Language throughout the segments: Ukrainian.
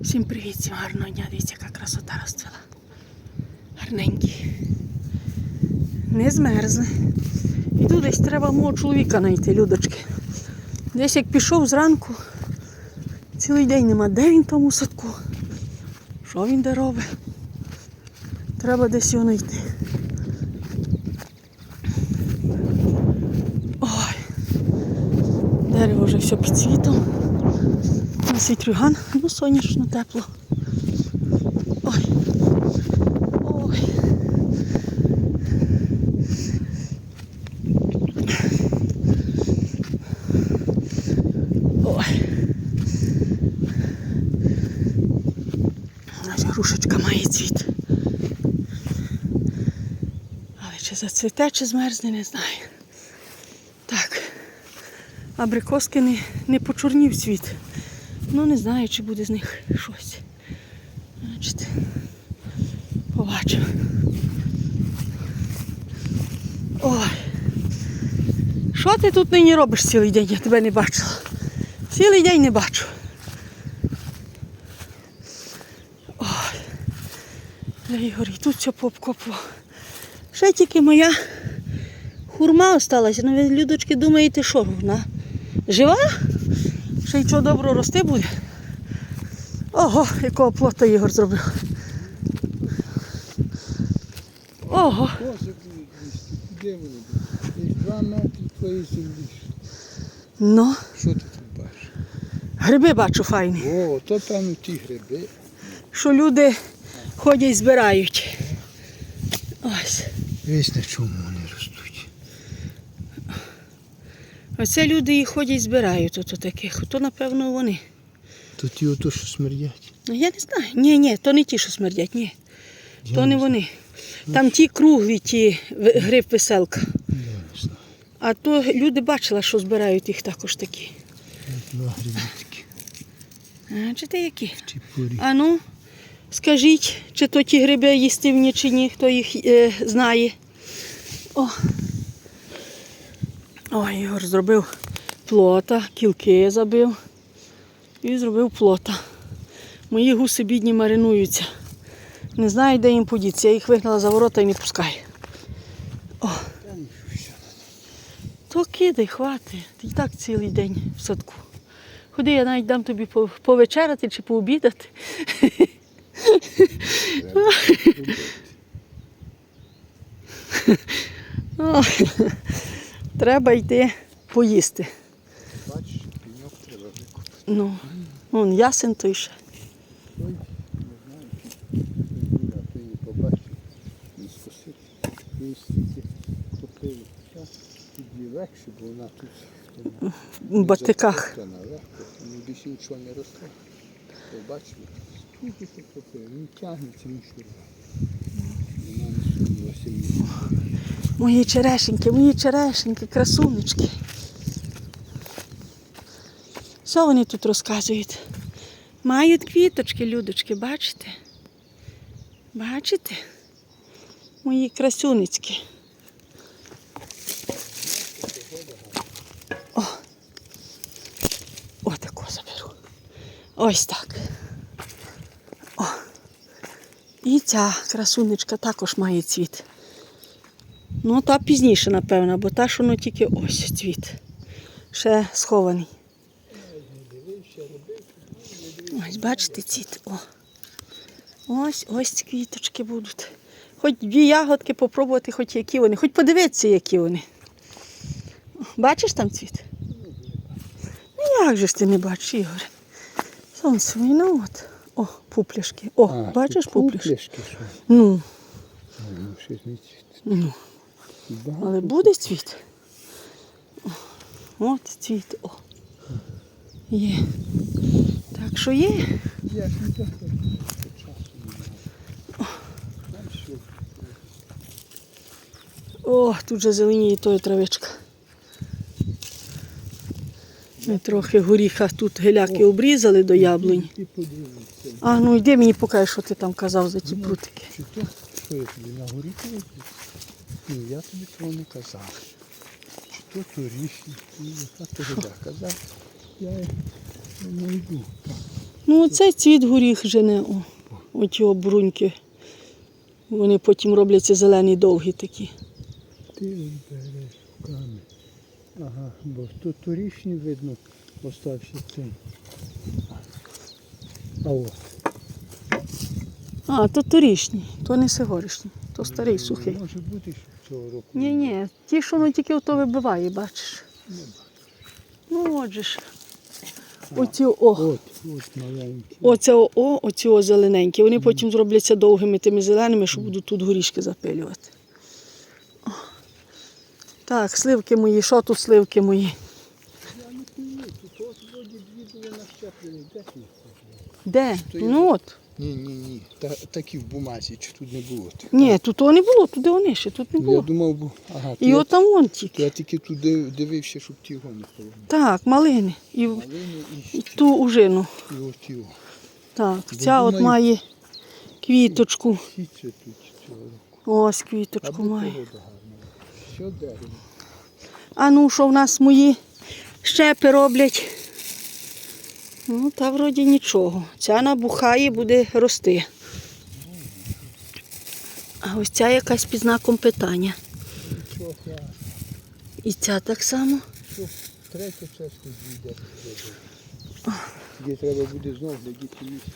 Всім привіт, всім гарного дня. Дивіться, яка красота розцвіла. Гарненькі. Не змерзли. І тут десь треба мого чоловіка знайти, людочки. Десь як пішов зранку, цілий день нема. Де він там у садку? Що він де робить? Треба десь його знайти. Ой. Дерево вже все під світом. Ось вітрюган, ну сонячно тепло. Ой. Ой. Ой. Наша грушечка має цвіт. Але чи зацвіте, чи змерзне, не знаю. Абрикоски не, не почорнів цвіт. Ну не знаю, чи буде з них щось. Значить, побачимо. Ой. Що ти тут нині робиш цілий день? Я тебе не бачила. Цілий день не бачу. Ой. Я Ігор, і тут все пообкопував. Ще тільки моя хурма осталася. Ну ви, людочки, думаєте, що вона? Жива? Ще й чого добро рости буде. Ого, якого плота Ігор зробив. Ого. Ну, Що ти тут бачиш? гриби бачу файні. О, то певно ті гриби. Що люди ходять збирають. Ось. Весь на чому вони ростуть. Оце люди і ходять збирають тут таких. То, напевно, вони. То ті ото, що смердять. Ну, я не знаю. Ні, ні, то не ті, що смердять, ні. Я То не вони. Там ті круглі, ті гриб веселка. Я не знаю. А то люди бачили, що збирають їх також такі. Два. А, чи ти які? А ну, скажіть, чи то ті гриби їстивні, чи ні, хто їх е, знає. О. Ой, Ігор зробив плота, кілки забив і зробив плота. Мої гуси бідні маринуються. Не знаю, де їм подіться. Я їх вигнала за ворота і не пускаю. О. То кидай, хвати. Ти і так цілий день в садку. Ходи, я навіть дам тобі по- повечеряти чи пообідати. О, Треба йти поїсти. Бачиш, пеньок треба викопати. Ну, вон ясен той ще. Не. Не. Тоді легше, бо вона тут в батиках. Ну більше нічого не росте. Побачили, скільки він тягнеться, нічого. Вона не сумілася ні. Мої черешеньки, мої черешеньки, красунечки. Що вони тут розказують? Мають квіточки, людочки, бачите? Бачите? Мої красунечки. О, О, таку заберу. Ось так. О. І ця красунечка також має цвіт. Ну, та пізніше, напевно, бо та, що ну тільки ось цвіт. Ще схований. Ось, бачите, цвіт. О. Ось ось ці квіточки будуть. Хоч дві ягодки попробувати, хоч які вони, хоч подивитися, які вони. Бачиш там цвіт? Ну як же ж ти не бачиш, Ігоре? Сонце, ну от. О, пупляшки. О, А, бачиш пупляшки? пупляшки, що? Ну, Ну, щось не цвіт. ну. Але буде цвіт. От цвіт. О. Є. Так що є. О, тут же зеленіє тої травичка. Ми трохи горіха тут геляки обрізали до яблунь. А ну йди мені покажи, що ти там казав за ті прутики. Чи то, що я тобі на горі кажу? Ні, я тобі того не казав. Чи то торішні, ні, яка тобі я казав. Я не йду. Ну, оцей цвіт горіх жене. О, оті обруньки. Вони потім робляться зелені довгі такі. Ти береш руками. Ага, бо тут торішній видно остався цим. А от. А, то торішні, то не сьогоднішні, то старий сухий. Може бути, цього року. Ні, ні, ті, що воно тільки ото вибиває, бачиш. Ну, отже ж. Оці о. От, от маленький. Оце о, о, оці о зелененькі. Вони потім зробляться довгими тими зеленими, що будуть тут горішки запилювати. О. Так, сливки мої, що тут сливки мої? Я не пойму, тут от вроді дві були нащеплені. Де ти? Де? Ну от. Ні, ні, ні. Та, такі в бумазі, чи тут не було. Ні, тут того не було, туди вони ще, тут не Я було. думав, бу- ага, І от там вон тільки. я тільки туди дивився, щоб ті його не було. Так, малини. І, Малини і, і ту ужину. і оті. о. Так, Бо ця от має квіточку. Всі це тут цього. Ось квіточку має. Що дерево? А ну, що в нас мої щепи роблять? Ну, та вроді нічого. Ця набухає, буде рости. А ось ця якась під знаком питання. І ця так само. Третя часто зійде. Тоді треба буде знов глядіти місце.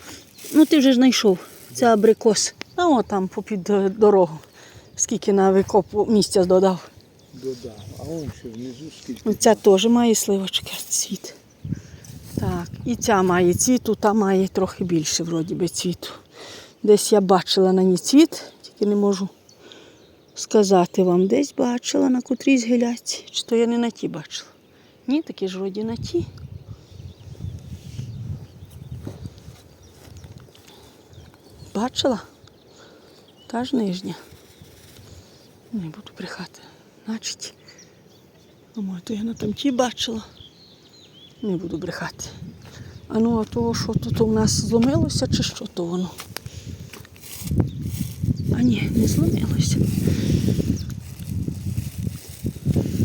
Ну, ти вже ж знайшов. Це абрикос. А о там попід е, дорогу. Скільки на викоп місця додав. Додав. А он ще внизу скільки. Оця теж має сливочки, цвіт. Так, і ця має цвіту, та має трохи більше, вроді би, цвіту. Десь я бачила на ній цвіт, тільки не можу сказати вам. Десь бачила на котрійсь геляці. Чи то я не на ті бачила? Ні, такі ж вроді на ті. Бачила? Та ж нижня. Не буду брехати. Значить. А то я на там ті бачила. Не буду брехати. А ну, а то, що тут у нас зломилося, чи що то воно? А ні, не зломилося.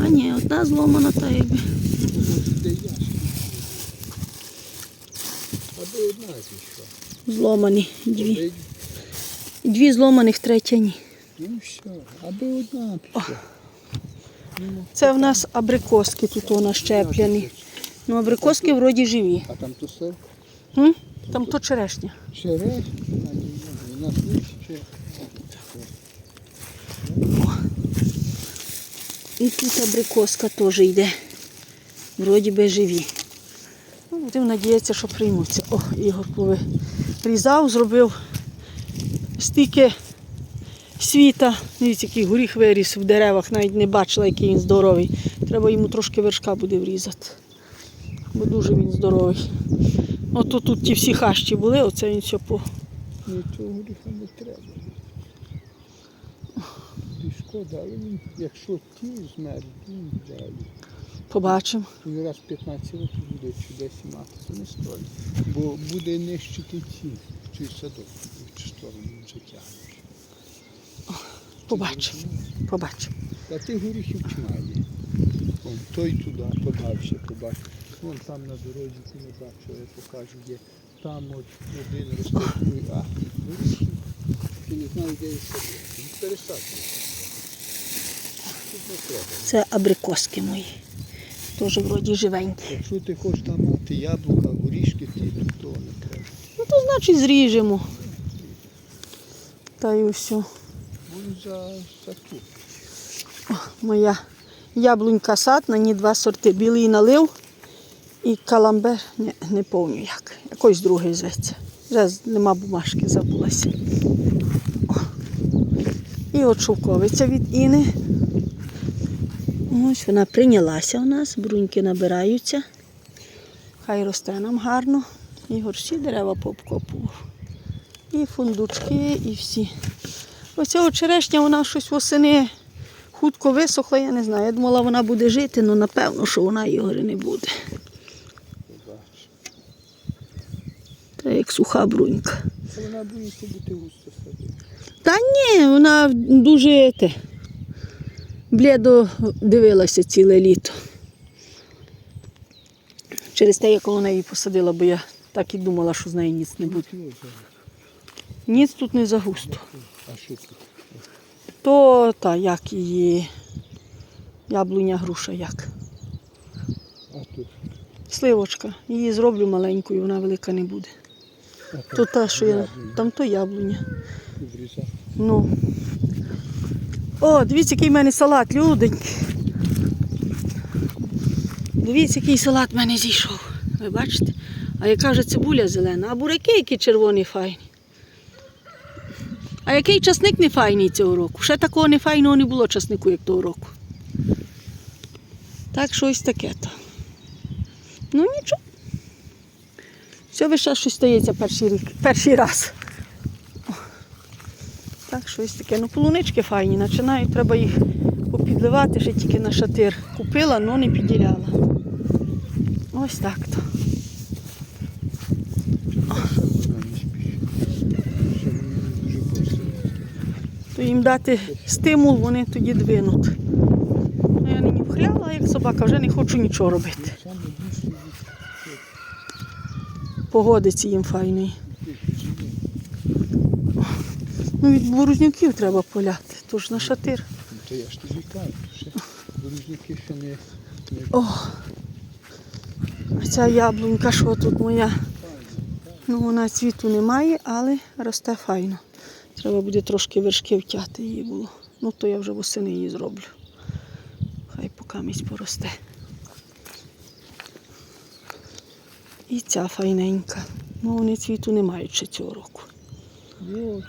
А ні, одна зломана та якби. Де яшки. Аби одна зійшла. Зломані дві. Дві зломаних, третя ні. Ну все, аби одна пішла. Це в нас абрикоски тут у нас щеплені. Ну, абрикоски вроді живі. А там то сир? М? Там то черешня. У нас ще. І тут абрикоска теж йде. Вроді би живі. Ну, будемо надіятися, що приймуться. О, Ігор повирізав, зробив стільки світа. Дивіться, який горіх виріс в деревах, навіть не бачила, який він здоровий. Треба йому трошки вершка буде врізати. Бо дуже він здоровий. Ото тут ті всі хащі були, оце він все по. Нічого гріха не треба. І шкода, але він, якщо ті змерз, він далі. Побачимо. Він раз 15 років буде чи десь мати, то не стоїть. Бо буде нищити ці, чи садок, чи сторону вже тягнеш. Побачимо. Побачимо. А ти горіхів чимає. Той туди, подальше побачиш. Вон там на дорозі ти не бачив, я покажу, є. Там от один другий, а. Ти не знаю, де їх треба. Це абрикоски мої. Теж вроді живенькі. Якщо ти хочеш там мати яблука, горішки, ти тут того не треба. Ну, то значить зріжемо. Та й усе. За, за тут. Моя яблунька сад, на ній два сорти. Білий налив і каламбер. Ні, не пам'ятаю як. Якось другий зветься. Вже нема бумажки, забулася. О. І от шовковиця від Іни. Ось вона прийнялася у нас, бруньки набираються. Хай росте нам гарно. Ігор всі дерева пообкопував. І фундучки, і всі. Оця черешня, вона щось восени хутко висохла, я не знаю. Я думала, вона буде жити, але напевно, що вона Ігорі не буде. Побачиш. Та як суха брунька. Вона боїться бути густо садити. Та ні, вона дуже те, блідо дивилася ціле літо. Через те, як вона її посадила, бо я Так і думала, що з неї ніц не буде. Ось. Ніц тут не загусто. А що тут? То та як її яблуня груша як. А тут? Сливочка. Її зроблю маленькою, вона велика не буде. То та, що я. Там то яблуня. Ну. О, дивіться, який в мене салат, люденький. Дивіться, який салат в мене зійшов. Ви бачите? А яка вже цибуля зелена, а буряки які червоні файні. А який часник не файний цього року? Ще такого не файного не було часнику, як того року. Так, щось таке то. Ну нічого. Все весь час щось стається перший перший раз. Так, щось таке. Ну, полунички файні, починають, треба їх попідливати, ще тільки на шатир купила, але не підділяла. Ось так то. Ще. Ще. То їм дати стимул, вони тоді двинуть. Ну, я нині вхляла, як собака, вже не хочу нічого робити. Саме більше від Погодиться їм файний. Ну, від борузнюків треба поляти, то ж на шатир. Ну, То я ж тобі кажу, ще ще не, О! А ця яблунька, що тут моя? Ну, вона цвіту не має, але росте файно. Треба буде трошки вершки втяти її було. Ну, то я вже восени її зроблю. Хай поки місць поросте. І ця файненька. Ну, вони цвіту не мають ще цього року. От,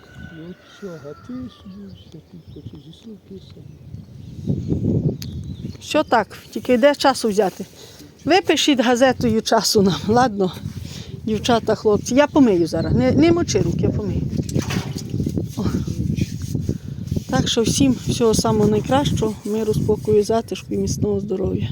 от все, зі. Що так, тільки йде часу взяти. Випишіть газетою часу нам, ладно, дівчата, хлопці. Я помию зараз. Не, не мочи рук, я помию. О. Так що всім всього самого найкращого, миру, спокою, затишку і міцного здоров'я.